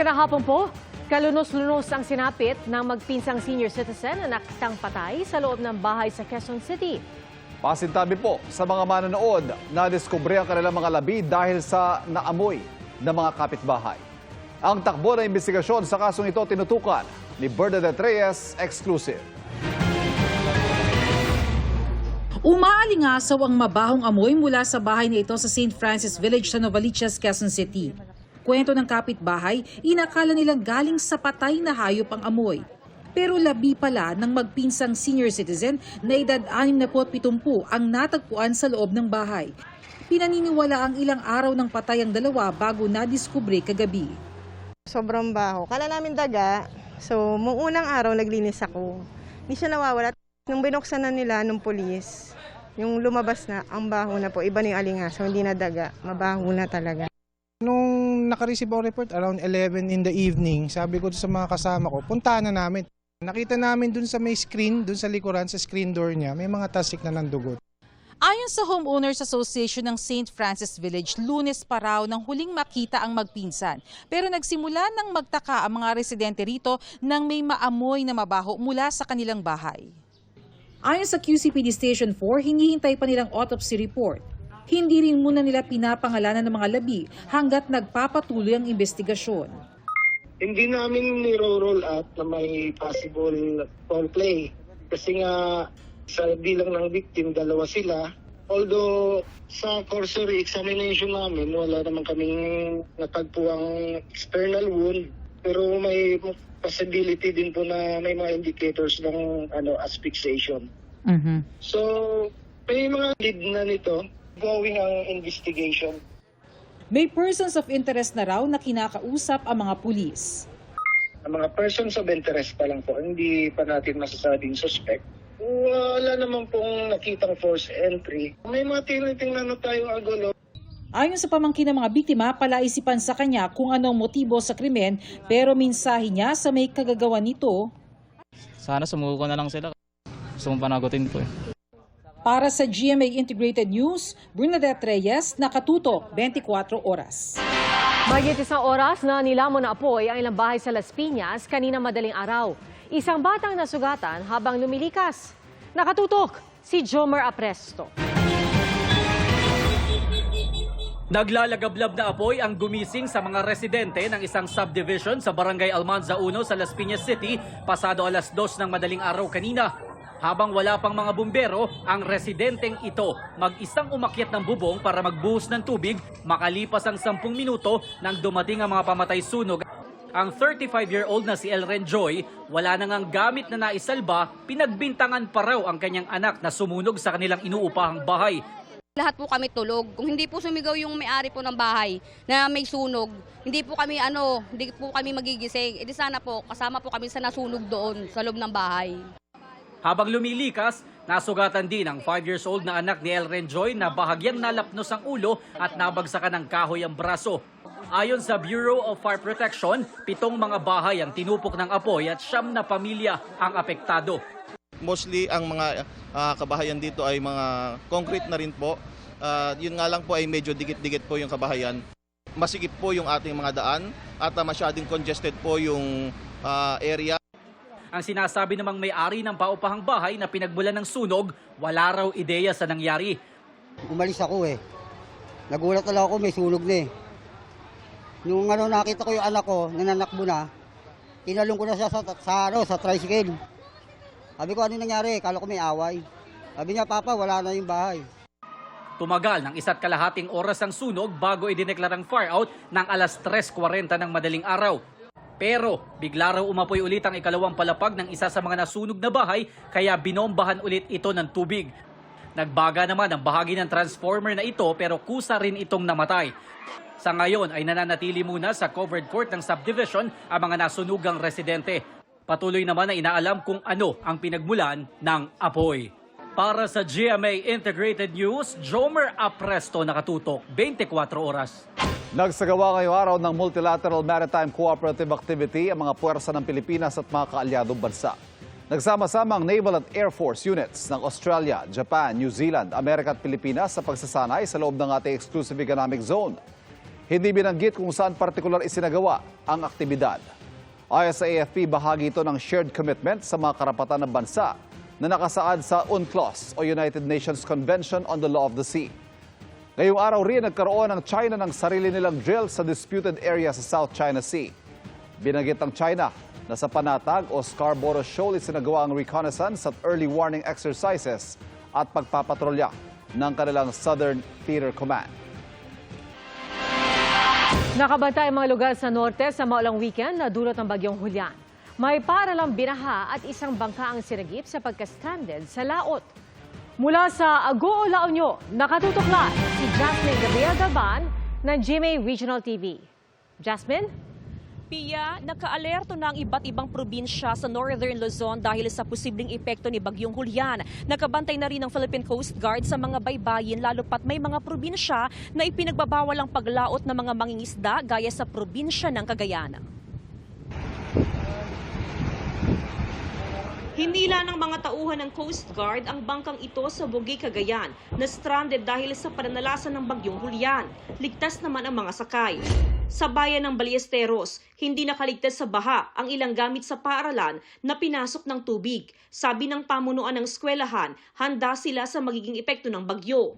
Magandang hapon po. Kalunos-lunos ang sinapit ng magpinsang senior citizen na nakitang patay sa loob ng bahay sa Quezon City. Pasintabi po sa mga manonood na diskubre ang kanilang mga labi dahil sa naamoy ng mga kapitbahay. Ang takbo ng investigasyon sa kasong ito tinutukan ni Bernadette Reyes, exclusive. Umaalingasaw ang mabahong amoy mula sa bahay na ito sa St. Francis Village sa Novaliches, Quezon City. Kwento ng kapitbahay, inakala nilang galing sa patay na hayop ang amoy. Pero labi pala ng magpinsang senior citizen na edad 67 ang natagpuan sa loob ng bahay. Pinaniniwala ang ilang araw ng patay ang dalawa bago nadiskubre kagabi. Sobrang baho. Kala namin daga. So, mong unang araw naglinis ako. Hindi siya nawawala. Nung binuksan na nila nung polis, yung lumabas na, ang baho na po. Iba na yung alingaso, hindi na daga. Mabaho na talaga. Nakareceive ako report around 11 in the evening, sabi ko sa mga kasama ko, puntahan na namin. Nakita namin dun sa may screen, dun sa likuran, sa screen door niya, may mga tasik na ng dugo. Ayon sa Homeowners Association ng St. Francis Village, lunes pa raw nang huling makita ang magpinsan. Pero nagsimula nang magtaka ang mga residente rito nang may maamoy na mabaho mula sa kanilang bahay. Ayon sa QCPD Station 4, hinihintay pa nilang autopsy report. Hindi rin muna nila pinapangalanan ng mga labi hanggat nagpapatuloy ang investigasyon. hindi namin niro-roll out na may possible foul play. Kasi nga, sa bilang ng victim, dalawa sila. Although, sa cursory examination namin, wala naman kaming natagpuang external wound. Pero may possibility din po na may mga indicators ng ano, asphyxiation. So, may mga lead na nito. Going ang investigation. May persons of interest na raw na kinakausap ang mga pulis. ang mga persons of interest pa lang po, hindi pa natin masasabing suspect. Wala naman pong nakitang force entry. May mga tinitingnan na tayong agulo. Ayon sa pamangkin ng mga biktima, palaisipan sa kanya kung anong motibo sa krimen pero mensahe niya sa may kagagawa nito Sana sumuko na lang sila. Gusto mong panagutin ko eh. Para sa GMA Integrated News, Bernadette Reyes, nakatutok 24 oras. Mahigit isang oras na nilamon na apoy ang ilang bahay sa Las Piñas kanina madaling araw. Isang batang nasugatan habang lumilikas. Nakatutok si Jomer Apresto. Naglalagablab na apoy ang gumising sa mga residente ng isang subdivision sa Barangay Almanza 1 sa Las Piñas City pasado alas 2 ng madaling araw kanina. Habang wala pang mga bumbero, ang residenteng ito mag-isang umakyat ng bubong para magbuhos ng tubig makalipas ang 10 minuto nang dumating ang mga pamatay sunog. Ang 35-year-old na si Elren Joy, wala nang ang gamit na naisalba, pinagbintangan pa raw ang kanyang anak na sumunog sa kanilang inuupahang bahay. Lahat po kami tulog. Kung hindi po sumigaw yung may-ari po ng bahay na may sunog, hindi po kami ano, hindi po kami magigising. E di sana po kasama po kami sa nasunog doon sa loob ng bahay. Habang lumilikas, nasugatan din ang 5 years old na anak ni Elren Joy na bahagyang nalapnos ang ulo at nabagsakan ng kahoy ang braso. Ayon sa Bureau of Fire Protection, pitong mga bahay ang tinupok ng apoy at siyam na pamilya ang apektado. Mostly ang mga ah, kabahayan dito ay mga concrete na rin po. Ah, yun nga lang po ay medyo dikit-dikit po yung kabahayan. Masikip po yung ating mga daan at ah, masyadong congested po yung ah, area. Ang sinasabi namang may-ari ng paupahang bahay na pinagmulan ng sunog, wala raw ideya sa nangyari. umalis ako eh. Nagulat na lang ako, may sunog na eh. Nung ano, nakita ko yung anak ko, nananakbo na, tinalong ko na siya sa, sa, ano, sa tricycle. Sabi ko, ano nangyari? Kala ko may away. Sabi niya, Papa, wala na yung bahay. Tumagal ng isa't kalahating oras ang sunog bago idineklarang fire out ng alas 3.40 ng madaling araw. Pero bigla raw umapoy ulit ang ikalawang palapag ng isa sa mga nasunog na bahay kaya binombahan ulit ito ng tubig. Nagbaga naman ang bahagi ng transformer na ito pero kusa rin itong namatay. Sa ngayon ay nananatili muna sa covered court ng subdivision ang mga nasunugang residente. Patuloy naman na inaalam kung ano ang pinagmulan ng apoy. Para sa GMA Integrated News, Jomer Apresto nakatutok 24 oras. Nagsagawa ngayong araw ng Multilateral Maritime Cooperative Activity ang mga puwersa ng Pilipinas at mga kaalyadong bansa. Nagsama-sama ang Naval at Air Force units ng Australia, Japan, New Zealand, Amerika at Pilipinas sa pagsasanay sa loob ng ating exclusive economic zone. Hindi binanggit kung saan partikular isinagawa ang aktibidad. Ayon sa AFP, bahagi ito ng shared commitment sa mga karapatan ng bansa na nakasaad sa UNCLOS o United Nations Convention on the Law of the Sea. Ngayong araw rin nagkaroon ng China ng sarili nilang drill sa disputed area sa South China Sea. Binanggit ng China na sa Panatag o Scarborough Shoal isinagawa ang reconnaissance at early warning exercises at pagpapatrolya ng kanilang Southern Theater Command. Nakabantay ang mga lugar sa norte sa maulang weekend na dulot ng bagyong Hulyan. May paralang binaha at isang bangka ang sinagip sa pagka-stranded sa laot. Mula sa Agoo, La Union, nakatutok na si Jasmine Gabriel Galban ng GMA Regional TV. Jasmine? Pia, nakaalerto na ang iba't ibang probinsya sa Northern Luzon dahil sa posibleng epekto ni Bagyong Hulyan. Nakabantay na rin ang Philippine Coast Guard sa mga baybayin lalo pat may mga probinsya na ipinagbabawal ang paglaot ng mga mangingisda gaya sa probinsya ng Cagayan. Hinila ng mga tauhan ng Coast Guard ang bangkang ito sa Bogi, Cagayan na stranded dahil sa pananalasan ng bagyong Hulyan. Ligtas naman ang mga sakay. Sa bayan ng Ballesteros, hindi nakaligtas sa baha ang ilang gamit sa paaralan na pinasok ng tubig. Sabi ng pamunuan ng eskwelahan, handa sila sa magiging epekto ng bagyo.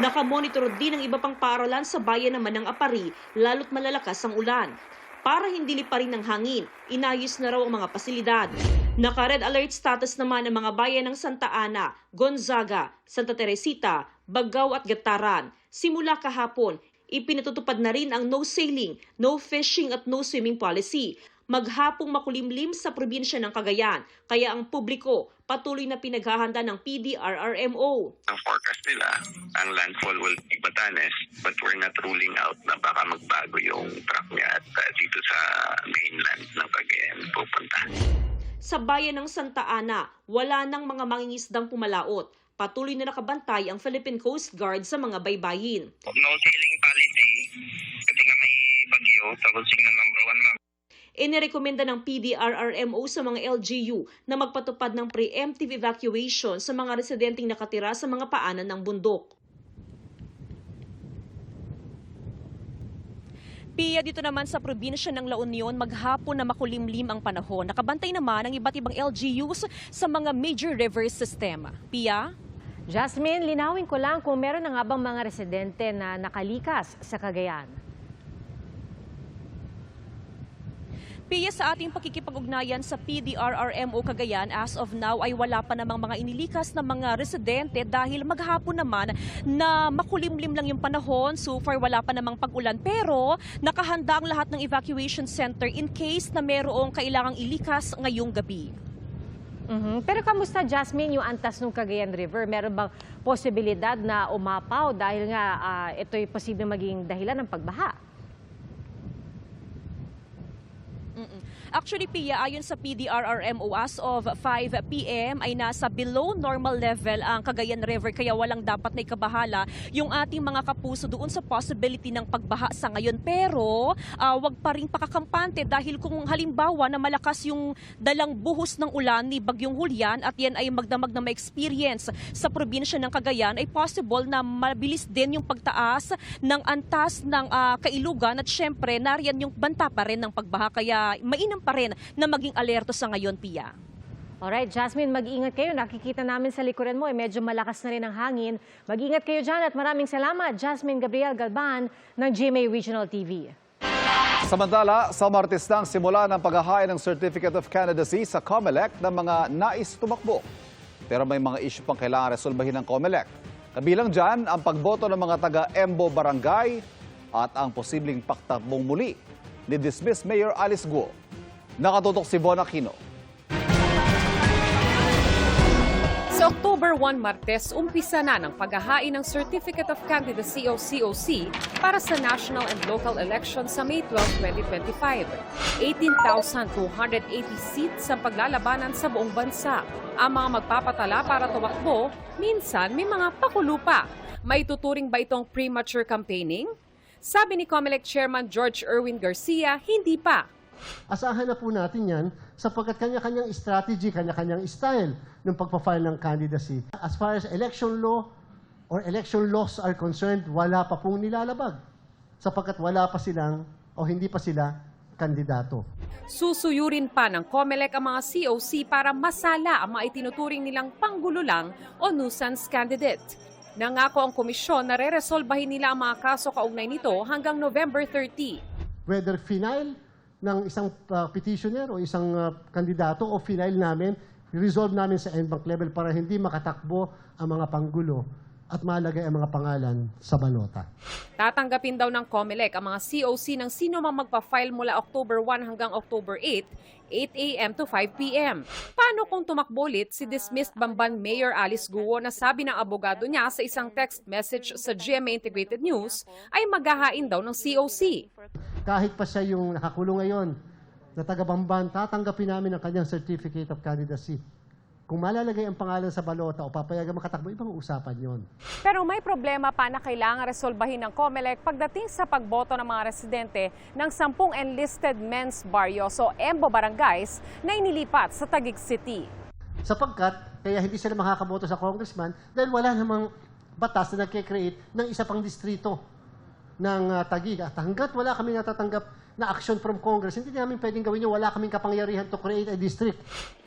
Nakamonitor din ang iba pang paaralan sa bayan naman ng Apari, lalo't malalakas ang ulan. Para hindi liparin ng hangin, inayos na raw ang mga pasilidad. Naka-red alert status naman ang mga bayan ng Santa Ana, Gonzaga, Santa Teresita, Bagao at Gataran. Simula kahapon, ipinatutupad na rin ang no sailing, no fishing at no swimming policy. Maghapong makulimlim sa probinsya ng Cagayan, kaya ang publiko patuloy na pinaghahanda ng PDRRMO. ang forecast nila, ang landfall will be Batanes, but we're not ruling out na baka magbago yung track niya at uh, dito sa mainland ng Cagayan pupunta. Sa bayan ng Santa Ana, wala nang mga mangingisdang pumalaot. Patuloy na nakabantay ang Philippine Coast Guard sa mga baybayin. No sailing policy, kasi nga may bagyo, tapos yung number one ma'am. Inirekomenda ng PDRRMO sa mga LGU na magpatupad ng preemptive evacuation sa mga residenteng nakatira sa mga paanan ng bundok. Pia dito naman sa probinsya ng La Union, maghapon na makulimlim ang panahon. Nakabantay naman ang iba't ibang LGUs sa mga major river system. Pia? Jasmine, linawin ko lang kung meron na nga bang mga residente na nakalikas sa Cagayan. Pia sa ating pakikipag-ugnayan sa PDRRMO Cagayan, as of now ay wala pa namang mga inilikas na mga residente dahil maghapon naman na makulimlim lang yung panahon. So far wala pa namang pag-ulan pero nakahanda ang lahat ng evacuation center in case na merong kailangang ilikas ngayong gabi. Mhm. Pero kamusta, Jasmine, yung antas ng Cagayan River? Meron bang posibilidad na umapaw dahil nga ah, ito'y posibleng maging dahilan ng pagbaha? Mm-mm. Actually, Pia, ayon sa PDRRMO, as of 5 p.m. ay nasa below normal level ang Cagayan River kaya walang dapat na ikabahala yung ating mga kapuso doon sa possibility ng pagbaha sa ngayon. Pero ah, wag pa rin pakakampante dahil kung halimbawa na malakas yung dalang buhos ng ulan ni Bagyong Hulyan at yan ay magdamag na ma-experience sa probinsya ng Cagayan ay possible na mabilis din yung pagtaas ng antas ng ah, kailugan at syempre nariyan yung banta pa rin ng pagbaha kaya mainam pa rin na maging alerto sa ngayon, Pia. Alright, Jasmine, mag-ingat kayo. Nakikita namin sa likuran mo, eh, medyo malakas na rin ang hangin. Mag-ingat kayo dyan at maraming salamat, Jasmine Gabriel Galban ng GMA Regional TV. Samantala, sa Martes nang simula ng paghahain ng Certificate of Candidacy sa COMELEC ng mga nais tumakbo. Pero may mga issue pang kailangan resolbahin ng COMELEC. Kabilang dyan ang pagboto ng mga taga-Embo Barangay at ang posibleng paktakbong muli ni Dismiss Mayor Alice Guo. Nakatutok si Bon Aquino. Sa October 1 Martes, umpisa na ng paghahain ng Certificate of Candidacy o COC para sa national and local elections sa May 12, 2025. 18,280 seats ang paglalabanan sa buong bansa. Ang mga magpapatala para tumakbo, minsan may mga pakulupa. May tuturing ba itong premature campaigning? Sabi ni COMELEC Chairman George Erwin Garcia, hindi pa. Asahan na po natin yan sapagkat kanya-kanyang strategy, kanya-kanyang style ng pagpa-file ng candidacy. As far as election law, or election laws are concerned, wala pa pong nilalabag sapagkat wala pa silang o hindi pa sila kandidato. Susuyurin pa ng COMELEC ang mga COC para masala ang mga itinuturing nilang panggulo lang o nuisance candidate. Nangako ang komisyon na re-resolbahin nila ang mga kaso kaugnay nito hanggang November 30. Whether final ng isang uh, petitioner o isang uh, kandidato o final namin, resolve namin sa NBank level para hindi makatakbo ang mga panggulo at malagay ang mga pangalan sa balota. Tatanggapin daw ng COMELEC ang mga COC ng sino mang magpa-file mula October 1 hanggang October 8, 8 a.m. to 5 p.m. Paano kung tumakbo ulit si dismissed Bamban Mayor Alice Guo na sabi ng abogado niya sa isang text message sa GMA Integrated News ay maghahain daw ng COC? Kahit pa siya yung nakakulong ngayon na taga-Bamban, tatanggapin namin ang kanyang certificate of candidacy. Kung malalagay ang pangalan sa balota o papayagan makatakbo, ibang usapan yon. Pero may problema pa na kailangan resolbahin ng COMELEC pagdating sa pagboto ng mga residente ng 10 enlisted men's barrio so Embo Barangays na inilipat sa Taguig City. Sapagkat, kaya hindi sila makakaboto sa congressman dahil wala namang batas na nagkikreate ng isa pang distrito ng uh, Taguig. At hanggat wala kami natatanggap na action from Congress, hindi namin pwedeng gawin yun. Wala kaming kapangyarihan to create a district.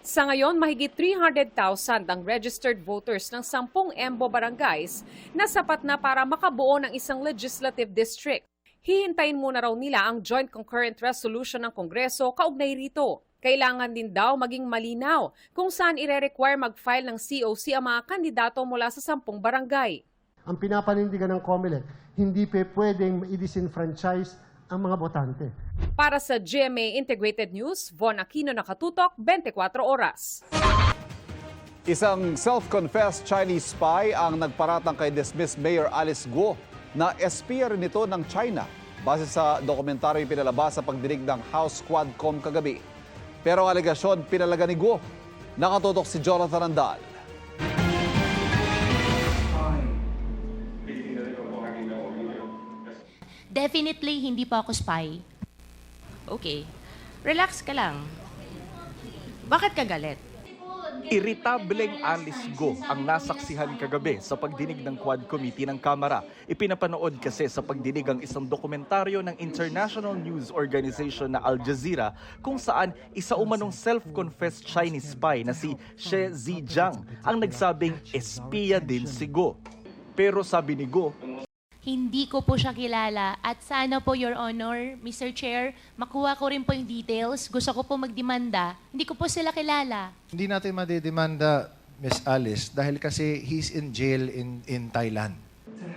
Sa ngayon, mahigit 300,000 ang registered voters ng 10 Embo barangays na sapat na para makabuo ng isang legislative district. Hihintayin muna raw nila ang Joint Concurrent Resolution ng Kongreso kaugnay rito. Kailangan din daw maging malinaw kung saan ire-require mag-file ng COC ang mga kandidato mula sa 10 barangay. Ang pinapanindigan ng COMELEC, hindi pe pwedeng i-disenfranchise ang mga botante. Para sa GMA Integrated News, Von Aquino nakatutok, 24 oras. Isang self-confessed Chinese spy ang nagparatang kay dismissed Mayor Alice Guo na espiya rin ito ng China base sa dokumentaryo pinalabas sa pagdinig ng House Quadcom kagabi. Pero ang alegasyon pinalaga ni Guo. Nakatutok si Jonathan Andal. Definitely, hindi po ako spy. Okay. Relax ka lang. Bakit ka galit? Iritableng Alice Go ang nasaksihan kagabi sa pagdinig ng Quad Committee ng Kamara. Ipinapanood kasi sa pagdinig ang isang dokumentaryo ng International News Organization na Al Jazeera kung saan isa umanong self-confessed Chinese spy na si She Zijiang ang nagsabing espiya din si Go. Pero sabi ni Go, Hindi ko po siya kilala at sana po, Your Honor, Mr. Chair, makuha ko rin po yung details. Gusto ko po magdemanda. Hindi ko po sila kilala. Hindi natin madidemanda, Miss Alice, dahil kasi he's in jail in, in Thailand.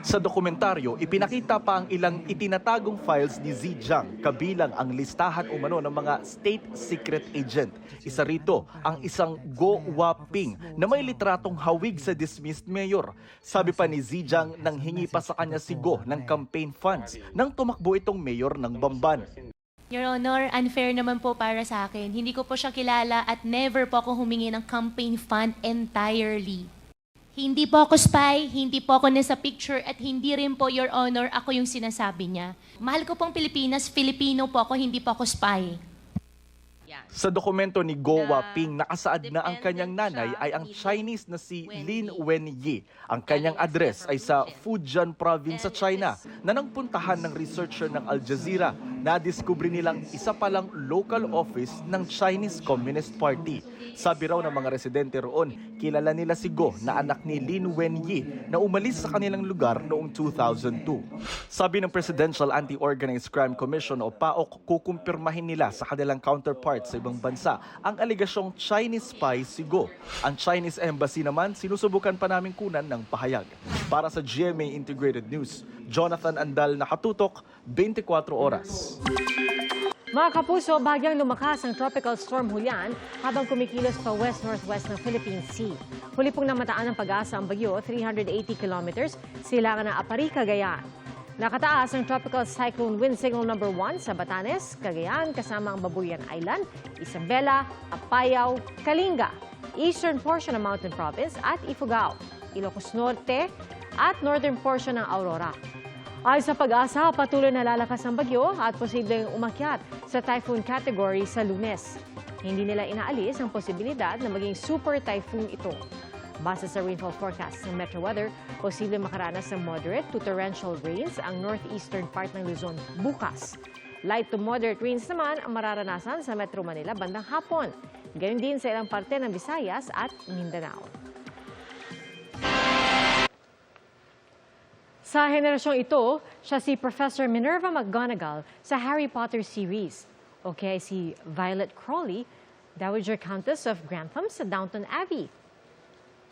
Sa dokumentaryo, ipinakita pa ang ilang itinatagong files ni Zijiang kabilang ang listahan umano ng mga state secret agent. Isa rito ang isang Go Waping na may litratong hawig sa dismissed mayor. Sabi pa ni Zijiang nang hingi pa sa kanya si Go ng campaign funds nang tumakbo itong mayor ng Bamban. Your Honor, unfair naman po para sa akin. Hindi ko po siya kilala at never po ako humingi ng campaign fund entirely. Hindi po ako spy, hindi po ako nasa picture, at hindi rin po, Your Honor, ako yung sinasabi niya. Mahal ko pong Pilipinas, Filipino po ako, hindi po ako spy. Sa dokumento ni Go Waping, nakasaad na ang kanyang nanay ay ang Chinese na si Lin Wenyi. Ang kanyang address ay sa Fujian province sa China na nang puntahan ng researcher ng Al Jazeera na diskubre nilang isa palang local office ng Chinese Communist Party. Sabi raw ng mga residente roon, kilala nila si Go na anak ni Lin Wenyi na umalis sa kanilang lugar noong 2002. Sabi ng Presidential Anti-Organized Crime Commission o PAOK, kukumpirmahin nila sa kanilang counterparts sa ibang bansa ang aligasyong Chinese spy si Go. Ang Chinese Embassy naman, sinusubukan pa namin kunan ng pahayag. Para sa GMA Integrated News, Jonathan Andal nakatutok, 24 oras. Mga kapuso, bagyang lumakas ang Tropical Storm Julian habang kumikilos pa west-northwest ng Philippine Sea. Huli pong namataan ng pag-asa ang bagyo, 380 kilometers, silangan ng Apari, Cagayan. Nakataas ang Tropical Cyclone Wind Signal number 1 sa Batanes, Cagayan, kasama ang Babuyan Island, Isabela, Apayao, Kalinga, eastern portion ng Mountain Province at Ifugao, Ilocos Norte at northern portion ng Aurora. Ayon sa pag-asa, patuloy na lalakas ang bagyo at posibleng umakyat sa typhoon category sa lunes. Hindi nila inaalis ang posibilidad na maging super typhoon ito. Base sa rainfall forecast ng Metro Weather, posible makaranas ng moderate to torrential rains ang northeastern part ng Luzon bukas. Light to moderate rains naman ang mararanasan sa Metro Manila bandang hapon. Gayun din sa ilang parte ng Visayas at Mindanao. Sa henerasyong ito, siya si Professor Minerva McGonagall sa Harry Potter series. O kaya si Violet Crawley, Dowager Countess of Grantham sa Downton Abbey.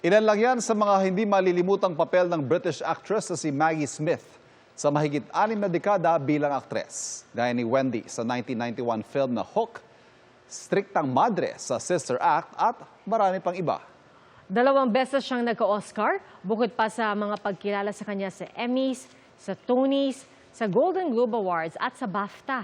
Ilan lang yan sa mga hindi malilimutang papel ng British actress na si Maggie Smith sa mahigit anim na dekada bilang aktres. Gaya ni Wendy sa 1991 film na Hook, striktang madre sa Sister Act at marami pang iba. Dalawang beses siyang nagka-Oscar, bukod pa sa mga pagkilala sa kanya sa Emmys, sa Tonys, sa Golden Globe Awards at sa BAFTA.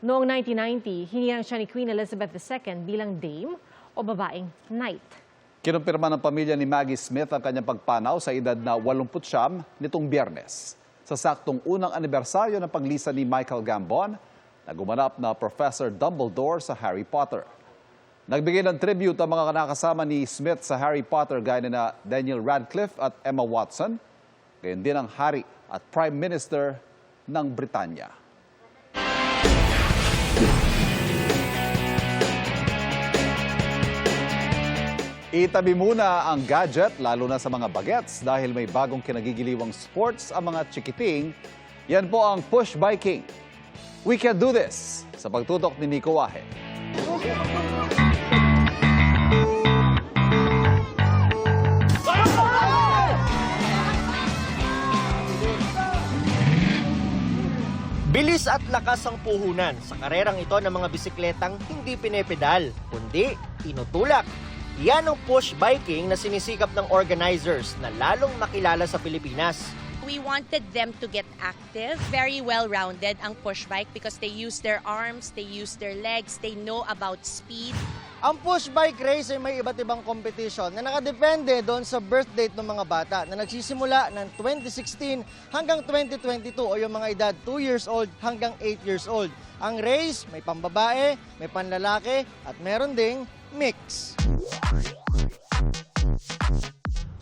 Noong 1990, hinirang siya ni Queen Elizabeth II bilang dame o babaeng knight. Kinumpirma ng pamilya ni Maggie Smith ang kanyang pagpanaw sa edad na 89 nitong biyernes. Sa saktong unang anibersaryo ng paglisa ni Michael Gambon, na gumanap na Professor Dumbledore sa Harry Potter. Nagbigay ng tribute ang mga nakasama ni Smith sa Harry Potter gaya na Daniel Radcliffe at Emma Watson, gayon din ang Hari at Prime Minister ng Britanya. Itabi muna ang gadget, lalo na sa mga bagets dahil may bagong kinagigiliwang sports ang mga chikiting. Yan po ang push biking. We can do this sa pagtutok ni Nico Wahe. Bilis at lakas ang puhunan sa karerang ito ng mga bisikletang hindi pinepedal, kundi inutulak. Yan ang push biking na sinisikap ng organizers na lalong makilala sa Pilipinas. We wanted them to get active, very well-rounded ang push bike because they use their arms, they use their legs, they know about speed. Ang push bike race ay may iba't ibang competition na nakadepende doon sa birth date ng mga bata na nagsisimula ng 2016 hanggang 2022 o yung mga edad 2 years old hanggang 8 years old. Ang race may pambabae, may panlalaki at meron ding mix.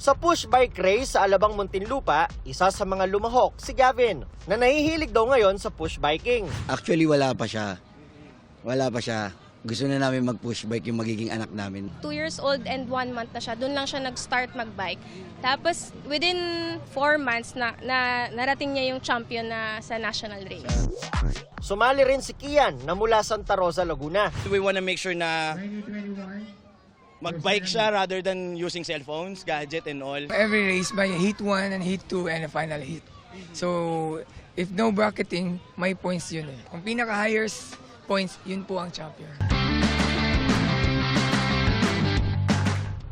Sa push bike race sa Alabang Muntinlupa, isa sa mga lumahok si Gavin na nahihilig daw ngayon sa push biking. Actually, wala pa siya. Wala pa siya. Gusto na namin mag-push bike yung magiging anak namin. two years old and one month na siya. Doon lang siya nag-start mag-bike. Tapos, within four months, na, na narating niya yung champion na sa national race. Sumali rin si Kian na mula Santa Rosa, Laguna. We want to make sure na mag-bike siya rather than using cellphones, gadget and all. Every race by heat 1 and heat 2 and a final heat. So, if no bracketing, may points yun eh. Kung pinaka-highest points, yun po ang champion.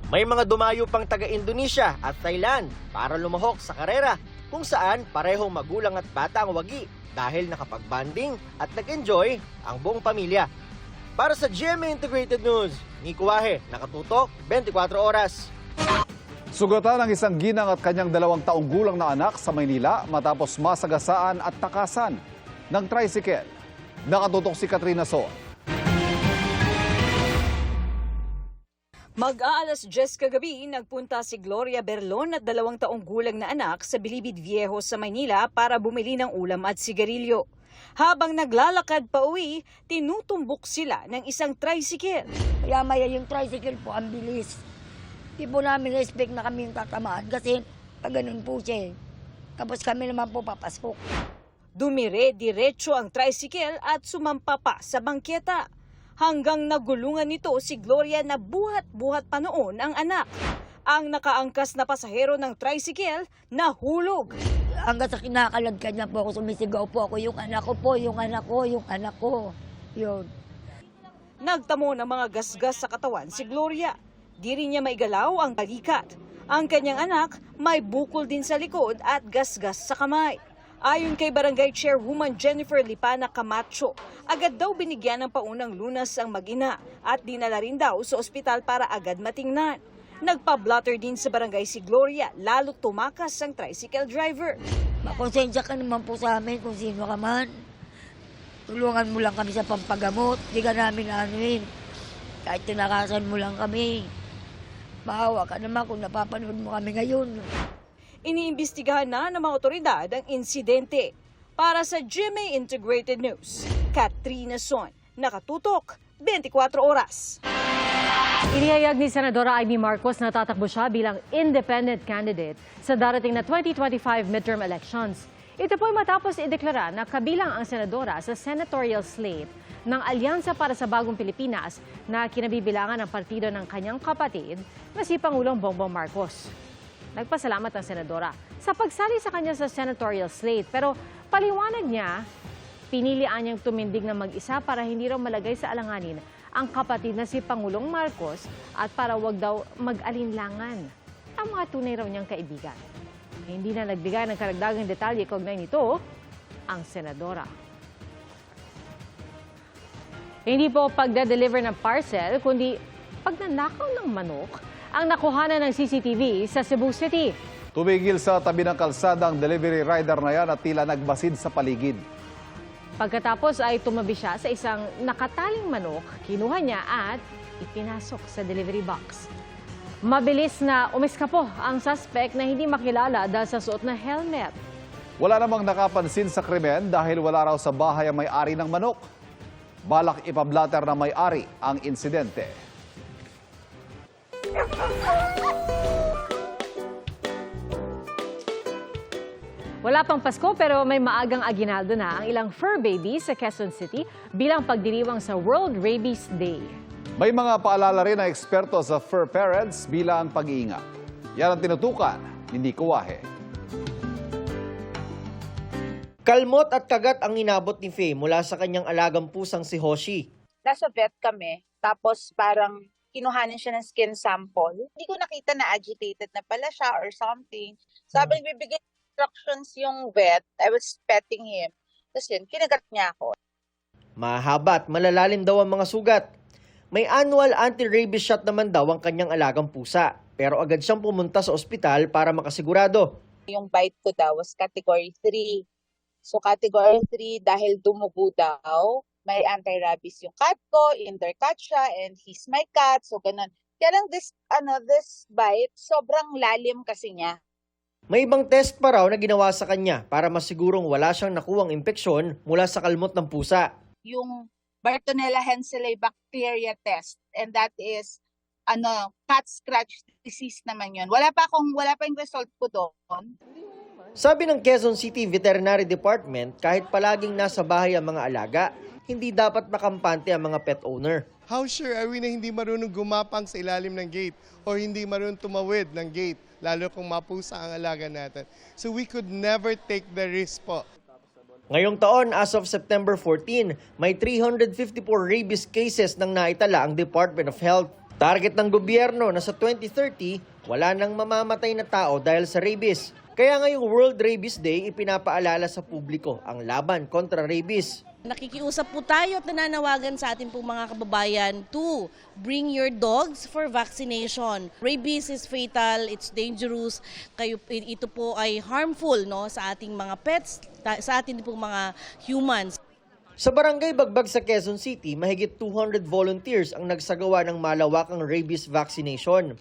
May mga dumayo pang taga-Indonesia at Thailand para lumahok sa karera kung saan parehong magulang at bata ang wagi dahil nakapag-banding at nag-enjoy ang buong pamilya. Para sa GMA Integrated News, Nico Wahe, nakatutok 24 oras. Sugatan ang isang ginang at kanyang dalawang taong gulang na anak sa Maynila matapos masagasaan at takasan ng tricycle. Nakatutok si Katrina So. Mag-aalas 10 kagabi, nagpunta si Gloria Berlon at dalawang taong gulang na anak sa Bilibid Viejo sa Maynila para bumili ng ulam at sigarilyo. Habang naglalakad pa uwi, tinutumbok sila ng isang tricycle. Kaya maya yung tricycle po, ang bilis. Di po namin expect na kami yung tatamaan kasi pag ganun po siya eh. Tapos kami naman po papasok. Dumire-diretso ang tricycle at sumampa pa sa bangketa. Hanggang nagulungan nito si Gloria na buhat-buhat pa noon ang anak. Ang nakaangkas na pasahero ng tricycle nahulog. Hanggang sa kinakalad kanya po ako, sumisigaw po ako, yung anak ko po, yung anak ko, yung anak ko. Yun. Nagtamo ng mga gasgas sa katawan si Gloria. Di rin niya maigalaw ang balikat. Ang kanyang anak may bukol din sa likod at gasgas sa kamay. Ayon kay Barangay Chairwoman Jennifer Lipana Camacho, agad daw binigyan ng paunang lunas ang mag-ina at dinala rin daw sa ospital para agad matingnan. Nagpa-blotter din sa barangay si Gloria, lalo tumakas ang tricycle driver. Makonsensya ka naman po sa amin kung sino ka man. Tulungan mo lang kami sa pampagamot. Di ka namin anuin. Kahit tinakasan mo lang kami. Maawa ka naman kung napapanood mo kami ngayon. Iniimbestigahan na ng mga otoridad ang insidente. Para sa GMA Integrated News, Katrina Son, nakatutok 24 oras. Inihayag ni Senadora Amy Marcos na tatakbo siya bilang independent candidate sa darating na 2025 midterm elections. Ito po'y matapos ideklara na kabilang ang senadora sa senatorial slate ng Alyansa para sa Bagong Pilipinas na kinabibilangan ng partido ng kanyang kapatid na si Pangulong Bongbong Marcos. Nagpasalamat ang senadora sa pagsali sa kanya sa senatorial slate pero paliwanag niya, pinilian niyang tumindig na mag-isa para hindi raw malagay sa alanganin ang kapatid na si Pangulong Marcos at para wag daw mag-alinlangan ang mga tunay raw niyang kaibigan. Hindi na nagbigay ng karagdagang detalye kaugnay nito ang senadora. Hindi po pagde-deliver ng parcel, kundi pagnanakaw ng manok ang nakuhanan ng CCTV sa Cebu City. Tumigil sa tabi ng kalsada ang delivery rider na yan at tila nagbasid sa paligid. Pagkatapos ay tumabi siya sa isang nakataling manok, kinuha niya at ipinasok sa delivery box. Mabilis na umiskapo ang suspect na hindi makilala dahil sa suot na helmet. Wala namang nakapansin sa krimen dahil wala raw sa bahay ang may-ari ng manok. Balak ipablatter ng may-ari ang insidente. Wala pang Pasko pero may maagang aginaldo na ang ilang fur babies sa Quezon City bilang pagdiriwang sa World Rabies Day. May mga paalala rin ng eksperto sa fur parents bilang pag-iingat. Yan ang tinutukan, hindi kuwahe. Kalmot at kagat ang inabot ni Faye mula sa kanyang alagang pusang si Hoshi. nasa vet kami, tapos parang kinuhanan siya ng skin sample. Hindi ko nakita na agitated na pala siya or something. Sabi, bibigyan instructions yung vet. I was petting him. Tapos yun, kinagat niya ako. Mahaba at malalalim daw ang mga sugat. May annual anti-rabies shot naman daw ang kanyang alagang pusa. Pero agad siyang pumunta sa ospital para makasigurado. Yung bite ko daw was category 3. So category 3, dahil dumugo daw, may anti-rabies yung cat ko, indoor cat siya, and he's my cat. So ganun. Kaya lang this, ano, this bite, sobrang lalim kasi niya. May ibang test pa raw na ginawa sa kanya para masigurong wala siyang nakuwang impeksyon mula sa kalmot ng pusa. yung Bartonella henselae bacteria test and that is ano cat scratch disease naman yun. Wala pa akong wala pa yung result ko doon. Sabi ng Quezon City Veterinary Department, kahit palaging nasa bahay ang mga alaga, hindi dapat makampante ang mga pet owner. How sure are we na hindi marunong gumapang sa ilalim ng gate or hindi marunong tumawid ng gate, lalo kung mapusa ang alaga natin. So we could never take the risk po. Ngayong taon, as of September 14, may 354 rabies cases nang naitala ang Department of Health. Target ng gobyerno na sa 2030, wala nang mamamatay na tao dahil sa rabies. Kaya ngayong World Rabies Day, ipinapaalala sa publiko ang laban kontra rabies. Nakikiusap po tayo at nananawagan sa ating pong mga kababayan to bring your dogs for vaccination. Rabies is fatal, it's dangerous. Kayo, ito po ay harmful no, sa ating mga pets, sa ating pong mga humans. Sa barangay Bagbag sa Quezon City, mahigit 200 volunteers ang nagsagawa ng malawakang rabies vaccination.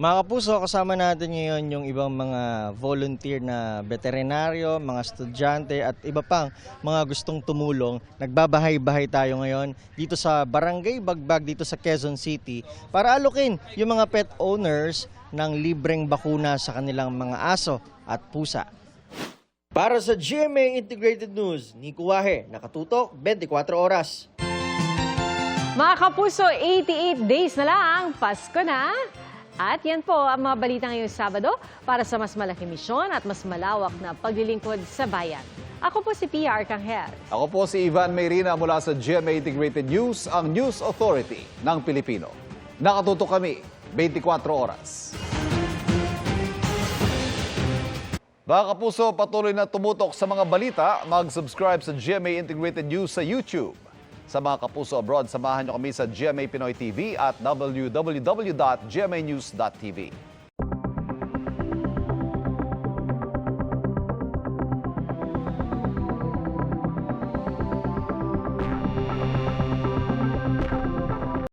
Mga kapuso, kasama natin ngayon yung ibang mga volunteer na veterinaryo, mga estudyante at iba pang mga gustong tumulong. Nagbabahay-bahay tayo ngayon dito sa Barangay Bagbag dito sa Quezon City para alukin yung mga pet owners ng libreng bakuna sa kanilang mga aso at pusa. Para sa GMA Integrated News, Nico Wahe, nakatutok 24 oras. Mga kapuso, 88 days na lang, Pasko na. At yan po ang mga balita ngayong Sabado para sa mas malaking misyon at mas malawak na paglilingkod sa bayan. Ako po si Pia Arcangel. Ako po si Ivan Mayrina mula sa GMA Integrated News, ang News Authority ng Pilipino. Nakatutok kami 24 oras. Mga kapuso, patuloy na tumutok sa mga balita. Mag-subscribe sa GMA Integrated News sa YouTube. Sa mga kapuso abroad, samahan niyo kami sa GMA Pinoy TV at www.gmanews.tv.